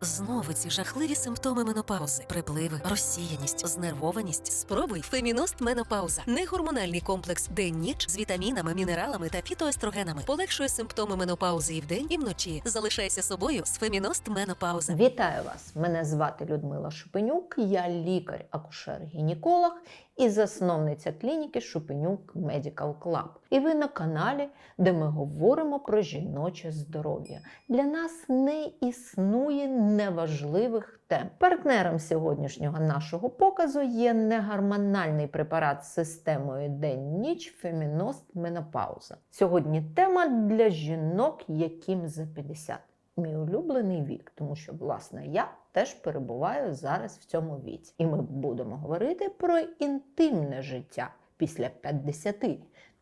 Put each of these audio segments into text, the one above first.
Знову ці жахливі симптоми менопаузи, припливи, розсіяність, знервованість. Спробуй Феміност Менопауза. Негормональний комплекс день-ніч з вітамінами, мінералами та фітоестрогенами. Полегшує симптоми менопаузи і вдень, і вночі. Залишайся собою з Феміност Менопауза. Вітаю вас! Мене звати Людмила Шупенюк, я лікар-акушер-гінеколог і засновниця клініки Шупенюк Medical Club. І ви на каналі, де ми говоримо про жіноче здоров'я. Для нас не існує неважливих тем. Партнером сьогоднішнього нашого показу є негормональний препарат з системою день-ніч Феміност Менопауза. Сьогодні тема для жінок, яким за 50 мій улюблений вік, тому що, власне, я теж перебуваю зараз в цьому віці. І ми будемо говорити про інтимне життя після 50,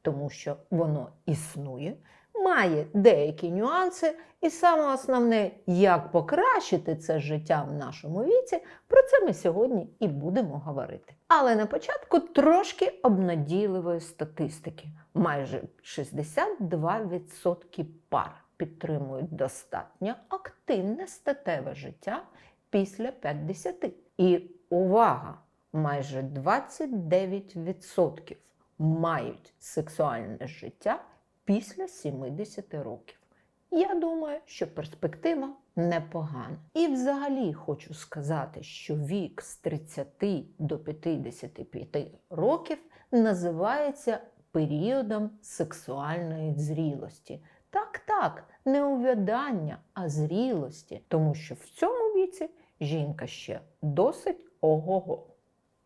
тому що воно існує, має деякі нюанси, і саме основне, як покращити це життя в нашому віці, про це ми сьогодні і будемо говорити. Але на початку трошки обнадійливої статистики. Майже 62% пар підтримують достатньо активне статеве життя після 50. І увага! Майже 29% мають сексуальне життя після 70 років. Я думаю, що перспектива непогана. І взагалі хочу сказати, що вік з 30 до 55 років називається періодом сексуальної зрілості. Так, так, не увядання, а зрілості, тому що в цьому віці жінка ще досить ого-го.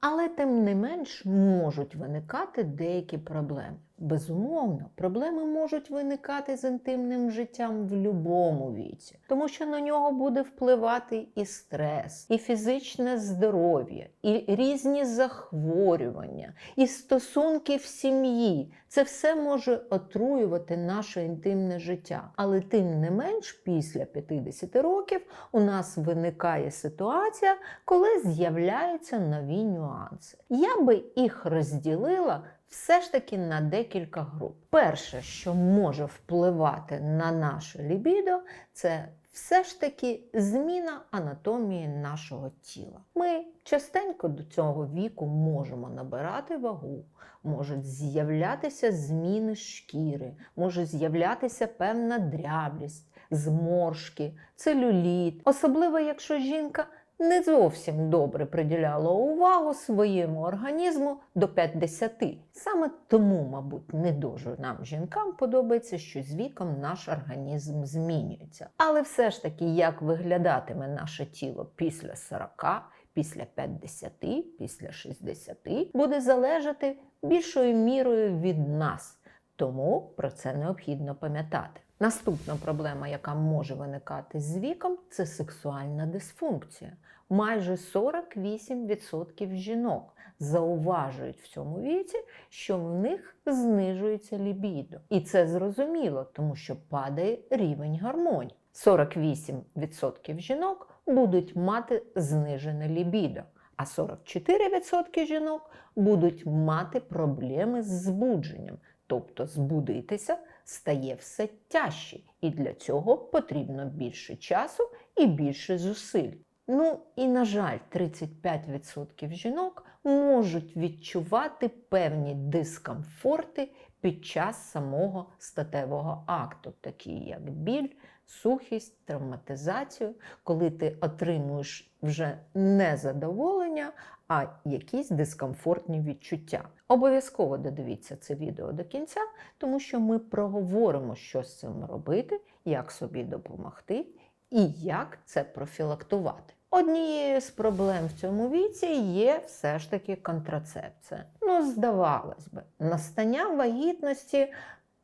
Але тим не менш можуть виникати деякі проблеми. Безумовно, проблеми можуть виникати з інтимним життям в будь-якому віці, тому що на нього буде впливати і стрес, і фізичне здоров'я, і різні захворювання, і стосунки в сім'ї. Це все може отруювати наше інтимне життя. Але тим не менш, після 50 років у нас виникає ситуація, коли з'являються нові нюанси. Я би їх розділила все ж таки на декілька груп. Перше, що може впливати на наше лібідо, це все ж таки зміна анатомії нашого тіла. Ми частенько до цього віку можемо набирати вагу, можуть з'являтися зміни шкіри, може з'являтися певна дряблість, зморшки, целюліт, особливо якщо жінка не зовсім добре приділяла увагу своєму організму до 50. Саме тому, мабуть, не дуже нам, жінкам, подобається, що з віком наш організм змінюється. Але все ж таки, як виглядатиме наше тіло після 40, після 50, після 60, буде залежати більшою мірою від нас. Тому про це необхідно пам'ятати. Наступна проблема, яка може виникати з віком, це сексуальна дисфункція. Майже 48% жінок зауважують в цьому віці, що в них знижується лібідо. І це зрозуміло, тому що падає рівень гормонів. 48% жінок будуть мати знижене лібідо, а 44% жінок будуть мати проблеми з збудженням, тобто збудитися стає все тяжче, і для цього потрібно більше часу і більше зусиль. Ну і на жаль, 35% жінок можуть відчувати певні дискомфорти під час самого статевого акту, такі як біль, сухість, травматизацію, коли ти отримуєш вже не задоволення, а якісь дискомфортні відчуття. Обов'язково додивіться це відео до кінця, тому що ми проговоримо, що з цим робити, як собі допомогти і як це профілактувати. Однією з проблем в цьому віці є все ж таки контрацепція. Ну, здавалось би, настання вагітності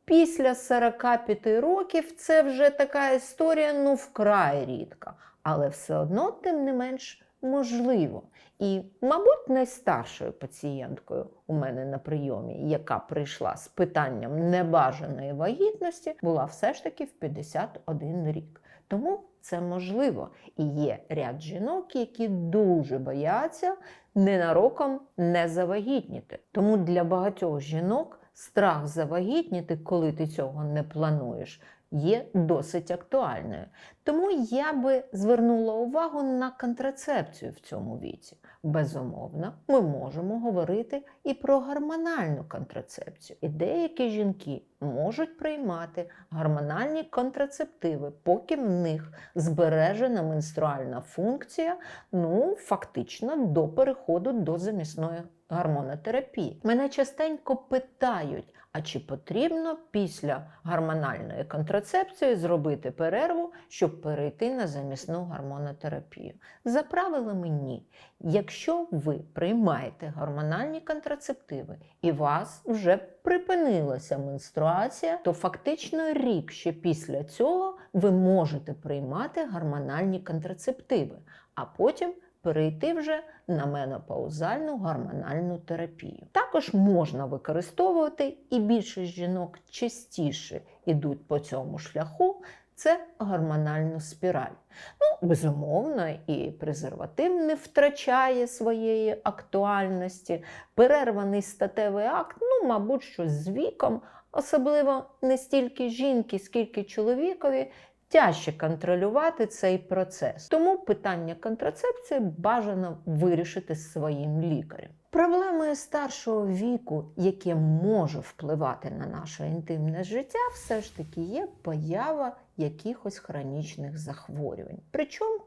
після 45 років це вже така історія, ну вкрай рідка, але все одно, тим не менш, можливо. І, мабуть, найстаршою пацієнткою у мене на прийомі, яка прийшла з питанням небажаної вагітності, була все ж таки в 51 рік. Тому це можливо. І є ряд жінок, які дуже бояться ненароком не завагітніти. Тому для багатьох жінок страх завагітніти, коли ти цього не плануєш, є досить актуальною. Тому я би звернула увагу на контрацепцію в цьому віці. Безумовно, ми можемо говорити і про гормональну контрацепцію. І деякі жінки можуть приймати гормональні контрацептиви, поки в них збережена менструальна функція, ну фактично до переходу до замісної гормонотерапії. Мене частенько питають. А чи потрібно після гормональної контрацепції зробити перерву, щоб перейти на замісну гормонотерапію? За правилами ні. Якщо ви приймаєте гормональні контрацептиви і вас вже припинилася менструація, то фактично рік ще після цього ви можете приймати гормональні контрацептиви, а потім перейти вже на менопаузальну гормональну терапію. Також можна використовувати, і більшість жінок частіше йдуть по цьому шляху. Це гормональну спіраль. Ну, безумовно, і презерватив не втрачає своєї актуальності. Перерваний статевий акт, ну, мабуть, що з віком, особливо не стільки жінки, скільки чоловікові, тяжче контролювати цей процес. Тому питання контрацепції бажано вирішити своїм лікарем. Проблемою старшого віку, яке може впливати на наше інтимне життя, все ж таки є поява якихось хронічних захворювань. Причому,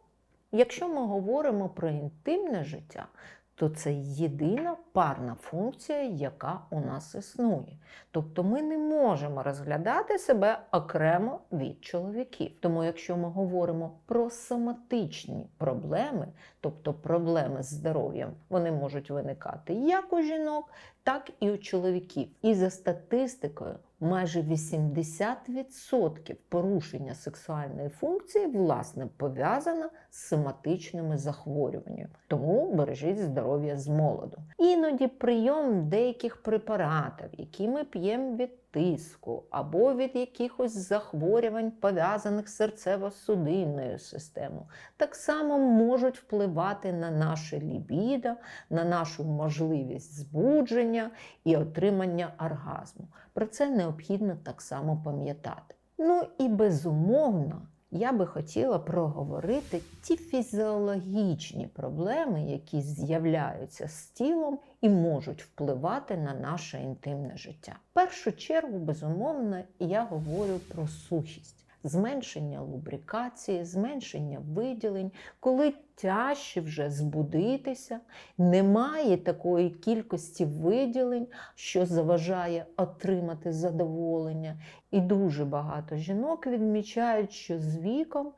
якщо ми говоримо про інтимне життя, то це єдина парна функція, яка у нас існує. Тобто ми не можемо розглядати себе окремо від чоловіків. Тому, якщо ми говоримо про соматичні проблеми, тобто проблеми з здоров'ям, вони можуть виникати як у жінок, так і у чоловіків. І за статистикою, майже 80% порушення сексуальної функції власне пов'язано з соматичними захворюваннями. Тому бережіть здоров'я з молоду. Іноді прийом деяких препаратів, які ми п'ємо від тиску або від якихось захворювань, пов'язаних з серцево-судинною системою, так само можуть впливати на наше лібідо, на нашу можливість збудження і отримання оргазму. Про це необхідно так само пам'ятати. Ну і безумовно. Я би хотіла проговорити ті фізіологічні проблеми, які з'являються з тілом і можуть впливати на наше інтимне життя. В першу чергу, безумовно, я говорю про сухість. Зменшення лубрикації, зменшення виділень, коли тяжче вже збудитися, немає такої кількості виділень, що заважає отримати задоволення. І дуже багато жінок відмічають, що з віком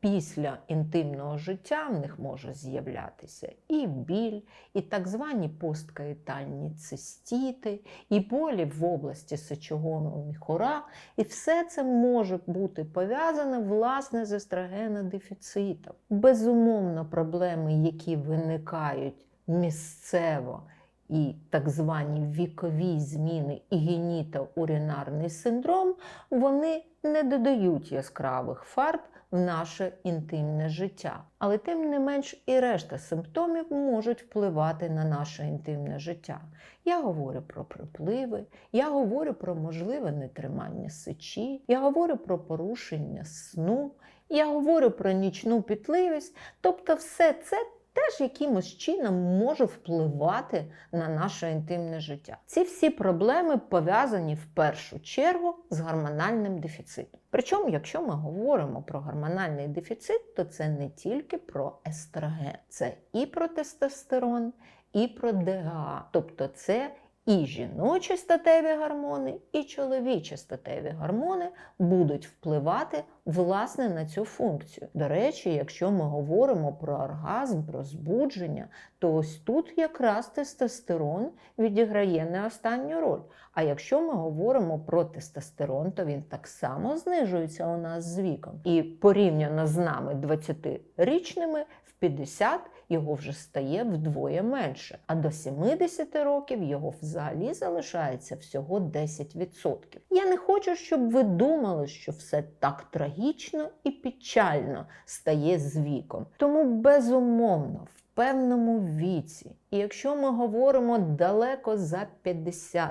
після інтимного життя в них може з'являтися і біль, і так звані посткаїтальні цистіти, і болі в області сечогону міхура. І все це може бути пов'язане власне з естрогенодефіцитом. Безумовно, проблеми, які виникають місцево і так звані вікові зміни і геніто-уринарний синдром, вони не додають яскравих фарб в наше інтимне життя. Але тим не менш і решта симптомів можуть впливати на наше інтимне життя. Я говорю про припливи, я говорю про можливе нетримання сечі, я говорю про порушення сну, я говорю про нічну пітливість, тобто все це теж якимось чином може впливати на наше інтимне життя. Ці всі проблеми пов'язані в першу чергу з гормональним дефіцитом. Причому, якщо ми говоримо про гормональний дефіцит, то це не тільки про естроген, це і про тестостерон, і про ДГА. Тобто це і жіночі статеві гормони, і чоловічі статеві гормони будуть впливати власне на цю функцію. До речі, якщо ми говоримо про оргазм, про збудження, то ось тут якраз тестостерон відіграє не останню роль. А якщо ми говоримо про тестостерон, то він так само знижується у нас з віком. І порівняно з нами 20-річними в 50 його вже стає вдвоє менше. А до 70 років його взагалі залишається всього 10%. Я не хочу, щоб ви думали, що все так трагічно і печально стає з віком. Тому безумовно. В певному віці, і якщо ми говоримо далеко за 50,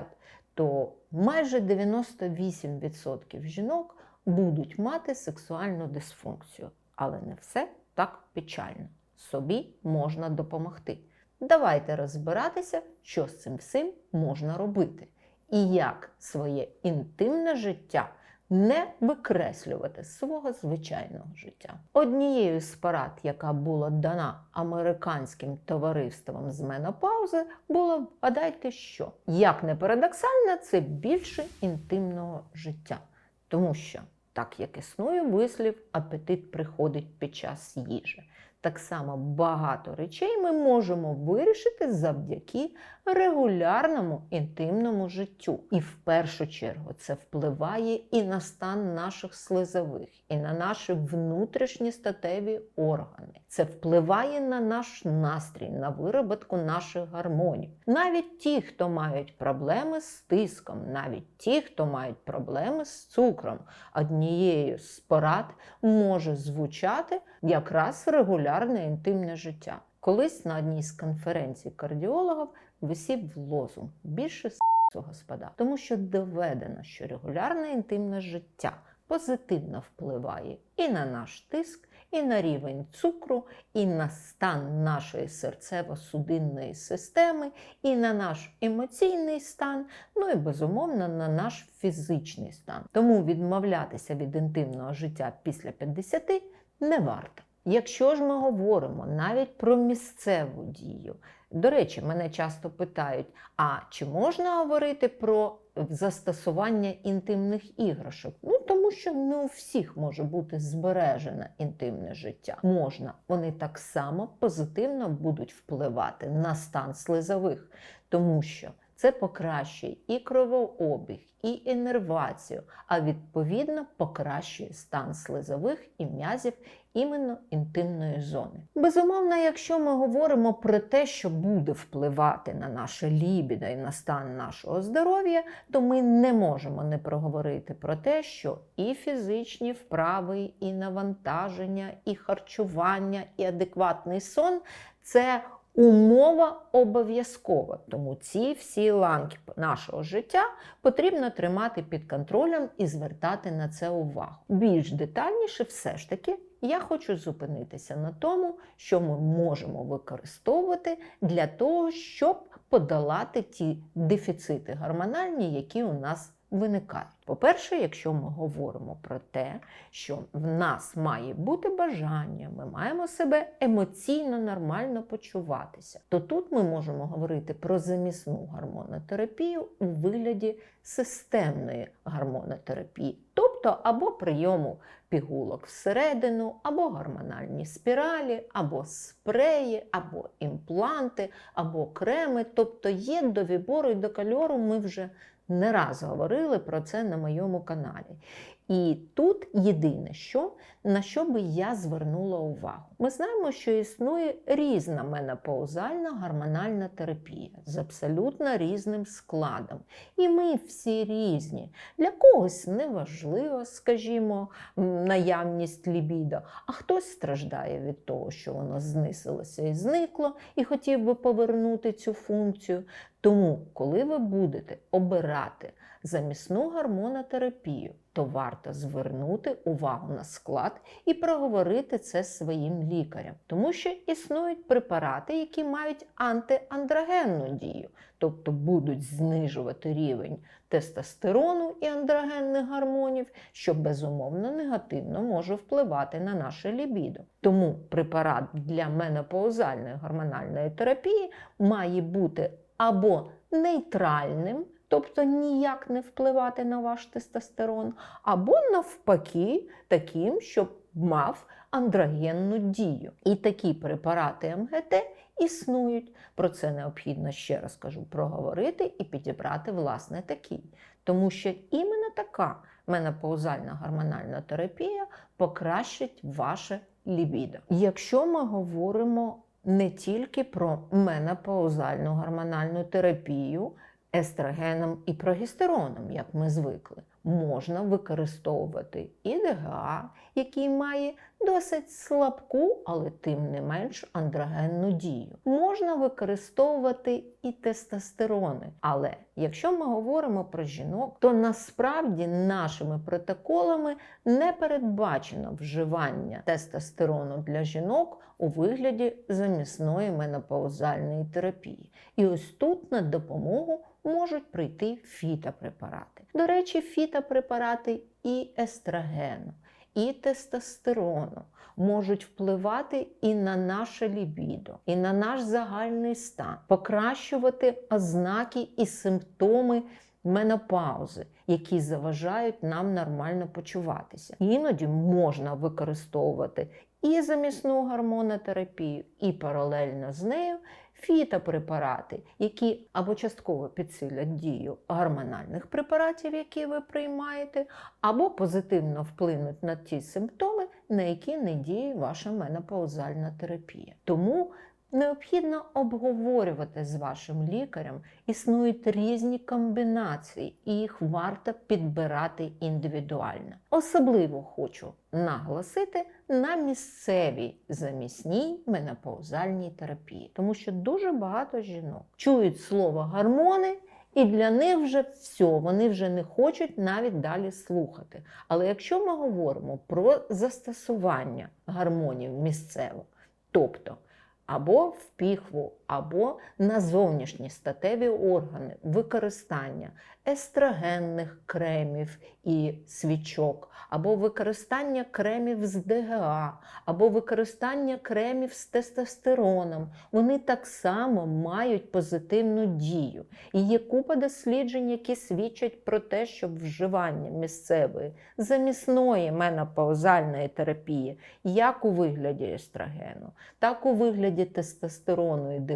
то майже 98% жінок будуть мати сексуальну дисфункцію. Але не все так печально. Собі можна допомогти. Давайте розбиратися, що з цим всім можна робити, і як своє інтимне життя не викреслювати з свого звичайного життя. Однією з порад, яка була дана американським товариством з менопаузи, було гадайте що? Як не парадоксально, це більше інтимного життя. Тому що, так як існує вислів, апетит приходить під час їжі. Так само багато речей ми можемо вирішити завдяки регулярному інтимному життю. І в першу чергу це впливає і на стан наших слизових, і на наші внутрішні статеві органи. Це впливає на наш настрій, на вироботку наших гормонів. Навіть ті, хто мають проблеми з тиском, навіть ті, хто мають проблеми з цукром, однією з порад може звучати якраз регулярне інтимне життя. Колись на одній з конференцій кардіологів висів лозунг більше с***, господа, тому що доведено, що регулярне інтимне життя позитивно впливає і на наш тиск, і на рівень цукру, і на стан нашої серцево-судинної системи, і на наш емоційний стан, ну і безумовно на наш фізичний стан. Тому відмовлятися від інтимного життя після 50 не варто. Якщо ж ми говоримо навіть про місцеву дію, до речі, мене часто питають: а чи можна говорити про застосування інтимних іграшок? Ну тому що не у всіх може бути збережене інтимне життя. Можна, вони так само позитивно будуть впливати на стан слизових, тому що це покращує і кровообіг, і інервацію, а відповідно покращує стан слизових і м'язів іменно інтимної зони. Безумовно, якщо ми говоримо про те, що буде впливати на наше лібідо і на стан нашого здоров'я, то ми не можемо не проговорити про те, що і фізичні вправи, і навантаження, і харчування, і адекватний сон це Умова обов'язкова, тому ці всі ланки нашого життя потрібно тримати під контролем і звертати на це увагу. Більш детальніше, все ж таки, я хочу зупинитися на тому, що ми можемо використовувати для того, щоб подолати ті дефіцити гормональні, які у нас виникають. По-перше, якщо ми говоримо про те, що в нас має бути бажання, ми маємо себе емоційно нормально почуватися, то тут ми можемо говорити про замісну гормонотерапію у вигляді системної гормонотерапії, тобто або прийому пігулок всередину, або гормональні спіралі, або спреї, або імпланти, або креми. Тобто є до вибору і до кольору ми вже не раз говорили про це на моєму каналі. І тут єдине, що, на що би я звернула увагу. Ми знаємо, що існує різна менопаузальна гормональна терапія з абсолютно різним складом. І ми всі різні. Для когось неважливо, скажімо, наявність лібідо, а хтось страждає від того, що воно знисилося і зникло, і хотів би повернути цю функцію. Тому, коли ви будете обирати замісну гормонотерапію, то варто звернути увагу на склад і проговорити це своїм лікарям, тому що існують препарати, які мають антиандрогенну дію, тобто будуть знижувати рівень тестостерону і андрогенних гормонів, що безумовно негативно може впливати на наше лібідо. Тому препарат для менопаузальної гормональної терапії має бути або нейтральним, тобто ніяк не впливати на ваш тестостерон, або навпаки, таким, щоб мав андрогенну дію. І такі препарати МГТ існують. Про це необхідно ще раз кажу проговорити і підібрати власне такий. Тому що іменно така менопаузальна гормональна терапія покращить ваше лібідо. Якщо ми говоримо не тільки про менопаузальну гормональну терапію естрогеном і прогестероном, як ми звикли. Можна використовувати і ДГА, який має досить слабку, але тим не менш андрогенну дію. Можна використовувати і тестостерони. Але якщо ми говоримо про жінок, то насправді нашими протоколами не передбачено вживання тестостерону для жінок у вигляді замісної менопаузальної терапії. І ось тут на допомогу можуть прийти фітопрепарати. До речі, фітопрепарати і естрогену, і тестостерону можуть впливати і на наше лібідо, і на наш загальний стан, покращувати ознаки і симптоми менопаузи, які заважають нам нормально почуватися. Іноді можна використовувати і замісну гормонотерапію, і паралельно з нею фітопрепарати, які або частково підсилять дію гормональних препаратів, які ви приймаєте, або позитивно вплинуть на ті симптоми, на які не діє ваша менопаузальна терапія. Тому необхідно обговорювати з вашим лікарем. Існують різні комбінації, і їх варто підбирати індивідуально. Особливо хочу наголосити на місцевій замісній менопаузальній терапії, тому що дуже багато жінок чують слово гормони. І для них вже все, вони вже не хочуть навіть далі слухати. Але якщо ми говоримо про застосування гормонів місцево, тобто або в піхву, або на зовнішні статеві органи, використання естрогенних кремів і свічок, або використання кремів з ДГА, або використання кремів з тестостероном, вони так само мають позитивну дію. І є купа досліджень, які свідчать про те, що вживання місцевої замісної менопаузальної терапії, як у вигляді естрогену, так у вигляді тестостерону і ДГА,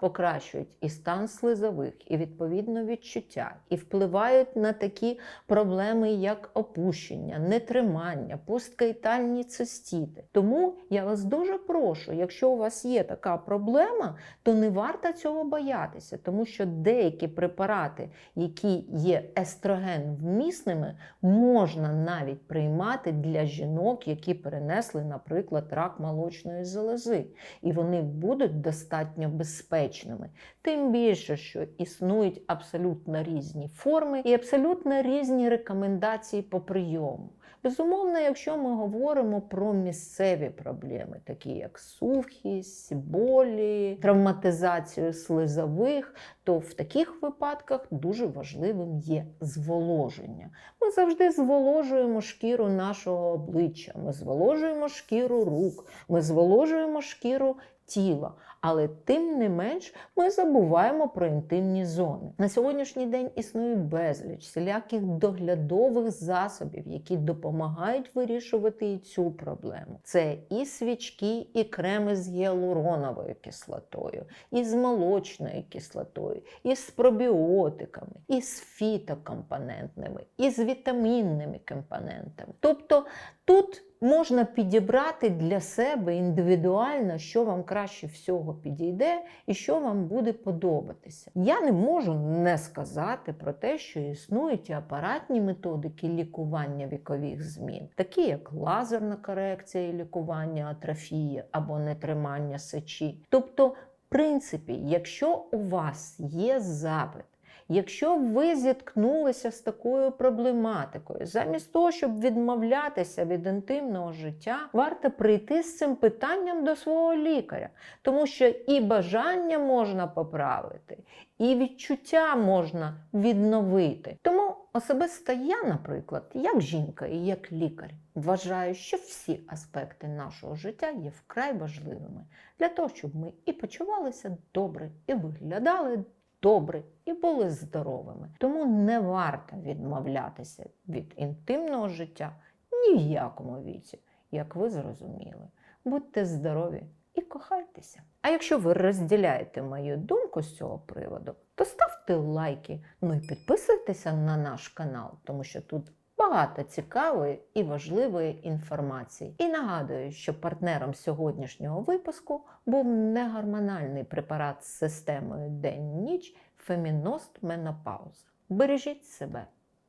покращують і стан слизових, і відповідно відчуття, і впливають на такі проблеми, як опущення, нетримання, посткаїтальні цистіти. Тому я вас дуже прошу, якщо у вас є така проблема, то не варто цього боятися, тому що деякі препарати, які є естроген вмісними, можна навіть приймати для жінок, які перенесли, наприклад, рак молочної залози, і вони будуть достатньо безпечними. Тим більше, що існують абсолютно різні форми і абсолютно різні рекомендації по прийому. Безумовно, якщо ми говоримо про місцеві проблеми, такі як сухість, болі, травматизацію слизових, то в таких випадках дуже важливим є зволоження. Ми завжди зволожуємо шкіру нашого обличчя, ми зволожуємо шкіру рук, ми зволожуємо шкіру тіла. Але тим не менш ми забуваємо про інтимні зони. На сьогоднішній день існує безліч всіляких доглядових засобів, які допомагають вирішувати і цю проблему. Це і свічки, і креми з гіалуроновою кислотою, і з молочною кислотою, і з пробіотиками, і з фітокомпонентними, і з вітамінними компонентами. Тобто тут можна підібрати для себе індивідуально, що вам краще всього підійде і що вам буде подобатися. Я не можу не сказати про те, що існують і апаратні методики лікування вікових змін, такі як лазерна корекція і лікування атрофії або нетримання сечі. Тобто, в принципі, якщо у вас є запит, Якщо ви зіткнулися з такою проблематикою, замість того, щоб відмовлятися від інтимного життя, варто прийти з цим питанням до свого лікаря, тому що і бажання можна поправити, і відчуття можна відновити. Тому особисто я, наприклад, як жінка і як лікар, вважаю, що всі аспекти нашого життя є вкрай важливими для того, щоб ми і почувалися добре, і виглядали добре і були здоровими. Тому не варто відмовлятися від інтимного життя ні в якому віці, як ви зрозуміли. Будьте здорові і кохайтеся. А якщо ви розділяєте мою думку з цього приводу, то ставте лайки, ну і підписуйтеся на наш канал, тому що тут багато цікавої і важливої інформації. І нагадую, що партнером сьогоднішнього випуску був негормональний препарат з системою день-ніч Феміност Менопауза. Бережіть себе!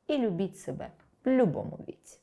і любіть себе в будь-якому віці.